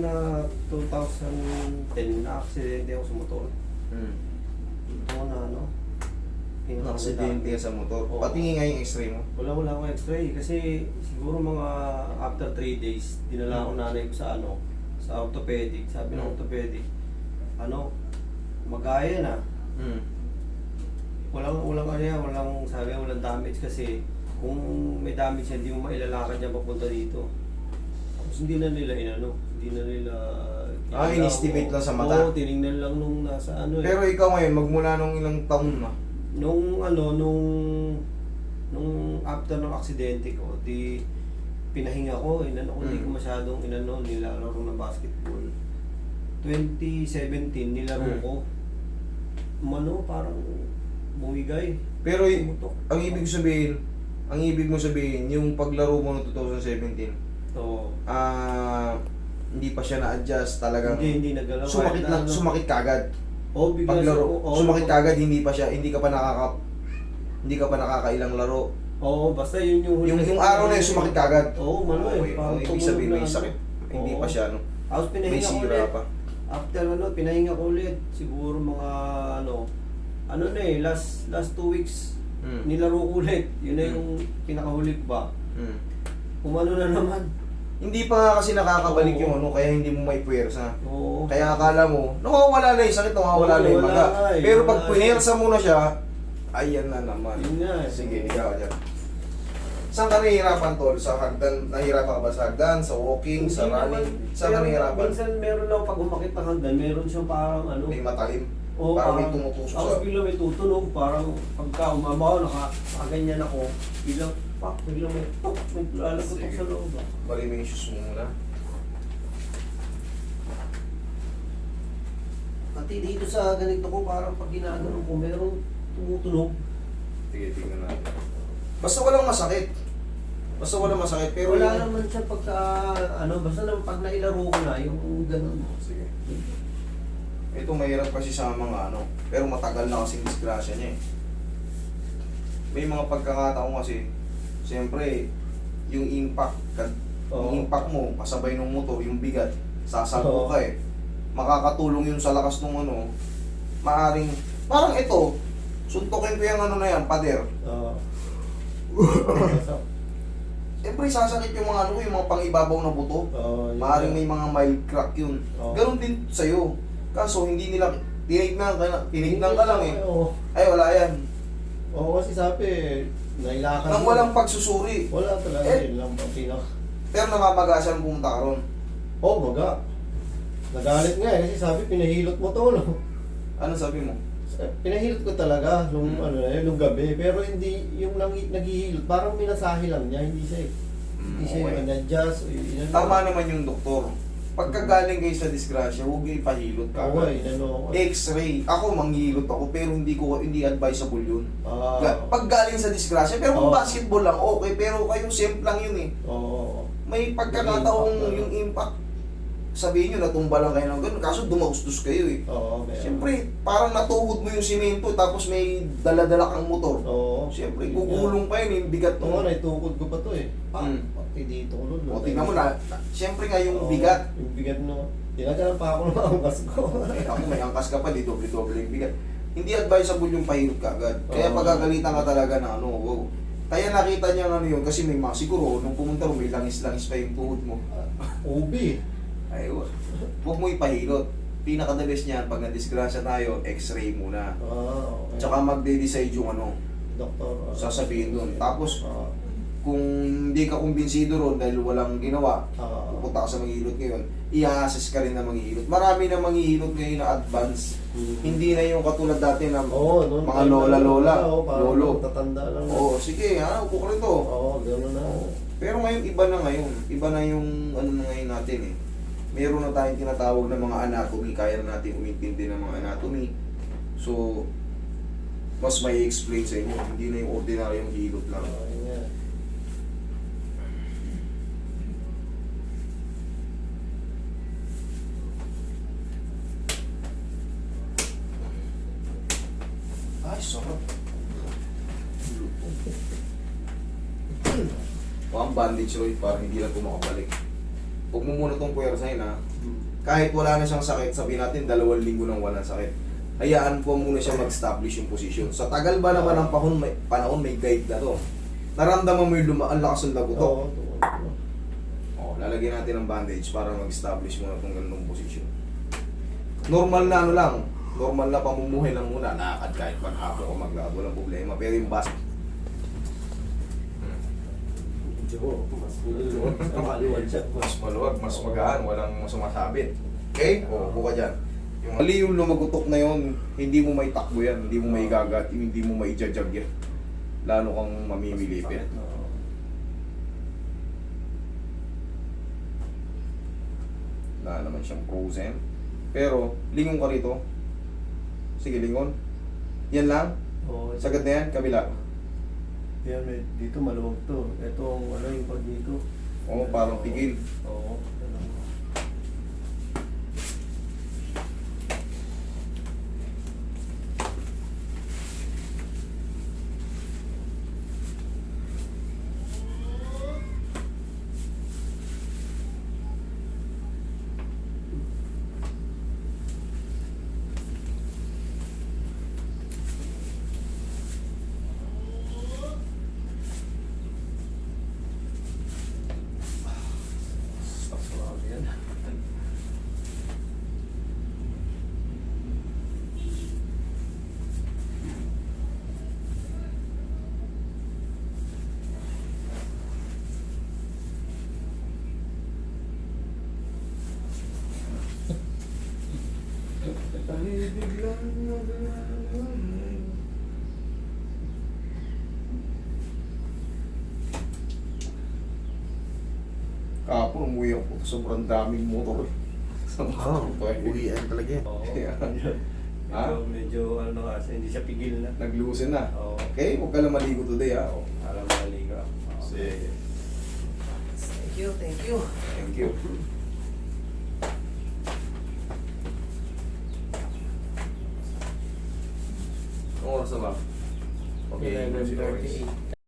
na 2010 na aksidente ako sa motor. Hmm. Ito na ano. Naksidente sa motor. Oo. Patingin nga yung x-ray mo. Wala wala akong x-ray kasi siguro mga after 3 days dinala ko nanay ko sa ano sa orthopedic. Sabi ng Mm. orthopedic, ano, magaya na. Hmm. Walang walang ano yan, walang sabi walang damage kasi kung may damage yan, hindi mo mailalakad yan papunta dito. Tapos hindi na nila inano, hindi na nila Ah, in-estimate lang sa mata? Oo, tinignan lang nung nasa ano eh. Pero ikaw ngayon, magmula nung ilang taon na, nung ano nung nung after ng aksidente ko di pinahinga ko inano ko hindi Mm. ko masyadong inano nilalaro ng basketball 2017 nilaro Mm. ko umano parang bumigay Pero Tumutok. ang ibig sabihin, ang ibig mo sabihin, yung paglaro mo noong 2017, Oo. ah hindi pa siya na-adjust talagang hindi hindi nagalaw sumakit lang, na ano. sumakit kagad. oh bigla Paglaro, siya- oo, sumakit kagad, hindi pa siya, hindi ka pa nakaka hindi ka pa nakakailang laro. oo basta yun yung Yung yung araw na yun, sumakit kagad. oo mano Okay, eh parang oh, ibig sabihin may ano. sakit. Hindi Oo. pa siya, no? Tapos pinahinga ko ulit. pa. After ano, pinahinga ko ulit. Siguro mga ano, ano na eh, last last two weeks, Hmm. nilaro ko ulit. Yun na Mm. yung pinakahuli ko ba. Hmm. Umano na naman. Hindi pa nga kasi nakakabalik Oo. yung ano, kaya hindi mo may puwersa. Oo. Kaya akala mo, nawawala na yung sakit, nawawala Oo, na yung wala eh, Pero wala pag eh. punersa mo na siya, ayan na naman. Yun nga eh. Sige, ikaw dyan. Saan ka nahihirapan, Tol? Sa hagdan, nahihirapan ka ba sa hagdan, sa walking, sa Hindi running? naman. Saan ka Pero nahihirapan? Minsan meron lang pag umakit ng hagdan, meron siyang parang ano. May matalim. Oo, parang may tumutusok sa... bigla may tutunog, parang pagka umabaw, naka, nakaganyan ako, biglang, pak, biglang may, pak, may lalagot Sige. sa loob. ah. Bali mo yung shoes mo muna. Pati dito sa ganito ko, parang pag ginagano ko, merong tumutunog. Sige, tingnan natin. Basta walang masakit. Basta walang masakit, pero... Wala yung- naman siya pagka, ano, basta naman pag nailaro ko na, yung ganun. Sige. Ito mahirap kasi sa mga ano, pero matagal na kasing disgrasya niya eh. May mga pagkakataon kasi, siyempre, yung impact, kad- Oo. yung impact mo, kasabay ng motor, yung bigat, sasalpo Oo. ka eh. Makakatulong yun sa lakas ng ano, maaring, parang ito, suntukin ko yung ano na yan, pader. Oo. Siyempre, sasakit yung mga ano, yung mga pangibabaw na buto. Yun Maaring may mga mild crack yun. Oo. Ganon din sa'yo. Kaso hindi nila tinignan ka na, tinignan ka lang eh. Ay wala yan. Oo, kasi sabi, nailakan. Nang walang pagsusuri. Wala talaga, Eh. yun lang pang pinak. Pero namamagasan pumunta ka ron. Oo, oh, maga. Nagalit nga eh, kasi sabi, pinahilot mo to, no? Ano sabi mo? Pinahilot ko talaga nung Hmm. ano yun, nung gabi. Pero hindi, yung nang, naghihilot, parang minasahe lang niya, hindi siya eh. Hindi siya okay. yung adjust. o yun, yun, Tama naman yung doktor. Pagkagaling kayo sa disgrasya, huwag kayo ipahilot ka. Oo, eh, ano ako. X-ray. Ako manghihilot ako pero hindi ko hindi advisable yun. Ah, Pag galing sa disgrasya, pero kung Oo. basketball lang, okay. Pero kayo simple lang yun eh. Oo. May pagkakataong Yung impact, yung impact, sabihin nyo, natumba lang kayo ng ganun. Kaso dumaustos kayo eh. Oo, meron. Siyempre, parang natuhod mo yung simento tapos may daladala kang motor. Oo. Siyempre, gugulong pa yun, yung bigat. Oo, mo. naitukod ko pa to eh. Ah, Hmm. Dito ko nun. O, tingnan mo na, na- siyempre nga yung Oo, bigat. Yung bigat no. Tinagalan pa ako ng angkas ko. Eh, ako may angkas ka pa, di doble-doble yung bigat. Hindi advisable yung pahirot ka agad. Kaya Oo. pagagalitan ka talaga na ano, wow. Kaya nakita niya ano yun, kasi may mga, siguro, nung pumunta mo, may langis-langis pa yung tuhod mo. OB. Ay, wa- huwag mo ipahirot. Pinaka-the best niyan, pag na-disgrasya tayo, x-ray muna. Ah, okay. Tsaka magde-decide yung ano, Doktor. ah. sasabihin doon. Tapos, Ah, kung hindi ka kumbinsido ron dahil walang ginawa, ah, pupunta ka sa manghihilot ngayon, i-assess ka rin na manghihilot. Marami na manghihilot ngayon na advance. hmm. Hindi na yung katulad dati na Oo, noon. mga lola-lola, lolo. Tatanda lang. Oo, sige, ha, upo ka rin to. Oo, gano'n na. Pero ngayon, iba na ngayon. Iba na yung ano na ngayon natin eh. Meron na tayong tinatawag na mga anatomy. Kaya na natin umintindi ng mga anatomy. So, mas may explain sa inyo. Hindi na yung ordinaryong hilot lang. Ah, yun nga. Ay, sarap. O ang bandage Roy, para hindi lang pumakabalik. huwag mo muna itong puwersahin ha. Hmm. Kahit wala na siyang sakit, sabihin natin dalawang linggo nang walang sakit. Hayaan po muna siya mag-establish yung posisyon. Sa tagal ba naman ng panahon, may, panahon, may guide na to. Naramdaman mo yung luma, ang lakas ng lagutok. Oo. Oh, lalagyan natin ng bandage para mag-establish muna itong ganung posisyon. Normal na ano lang, normal na pamumuhay lang muna. Lakad kahit maghapon o maglakad, walang problema. Pero yung bas... Medyo mas maluwag sa maluwag siya. mas maluwag, mas magaan, walang sumasabit. Okay? O, buka dyan. Yung mali yung lumagutok na yon, hindi mo may takbo yan, hindi mo may gagat, hindi mo may jajag yan. Lalo kang mamimilipit. Wala naman siyang frozen. Pero, lingon ka rito. Sige, lingon. Yan lang. Oo, Sagad na yan, kabila. Yan, may, dito maluwag to. Ito ang ano yung pag dito. Oo, parang pigil. Oo. ganun. Stop Kapon, umuwi ako. Sobrang daming motor. Oo, uwian talaga yan. Oo. Yeah. Medyo, Ha? medyo ano kasi hindi siya pigil na. Nag-loosen na. Oo. Okay, huwag ka lang maligo today ha. Oh. Alam mo naliga. Sige. Thank you, thank you. Thank you. Anong oras na ba? Okay, 11:38.